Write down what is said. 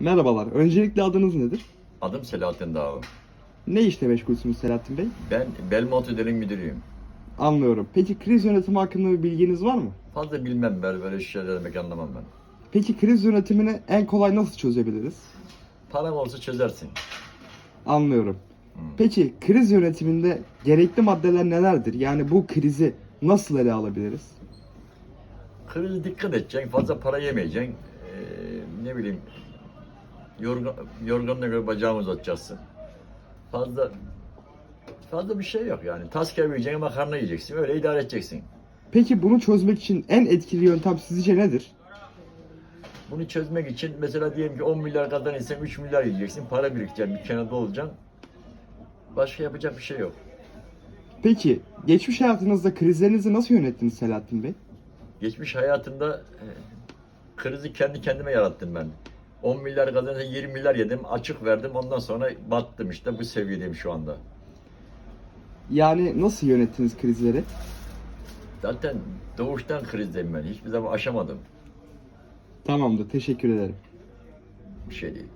Merhabalar. Öncelikle adınız nedir? Adım Selahattin Dağlı. Ne işle meşgulsünüz Selahattin Bey? Ben Belmont Ödel'in müdürüyüm. Anlıyorum. Peki kriz yönetimi hakkında bir bilginiz var mı? Fazla bilmem böyle, böyle şeyler demek anlamam ben. Peki kriz yönetimini en kolay nasıl çözebiliriz? Paran olsa çözersin. Anlıyorum. Hmm. Peki kriz yönetiminde gerekli maddeler nelerdir? Yani bu krizi nasıl ele alabiliriz? Krize dikkat edeceksin, fazla para yemeyeceksin. Ee, ne bileyim, yorgan, yorganına göre bacağını uzatacaksın. Fazla fazla bir şey yok yani. Tas yiyeceksin, makarna yiyeceksin. Öyle idare edeceksin. Peki bunu çözmek için en etkili yöntem sizce nedir? Bunu çözmek için mesela diyelim ki 10 milyar kazanırsan 3 milyar yiyeceksin. Para biriktireceksin, bir kenarda olacaksın. Başka yapacak bir şey yok. Peki geçmiş hayatınızda krizlerinizi nasıl yönettiniz Selahattin Bey? Geçmiş hayatımda e, krizi kendi kendime yarattım ben. 10 milyar kazanınca 20 milyar yedim, açık verdim. Ondan sonra battım işte bu seviyedeyim şu anda. Yani nasıl yönettiniz krizleri? Zaten doğuştan krizdeyim ben. Hiçbir zaman aşamadım. Tamamdır. Teşekkür ederim. Bir şey değil.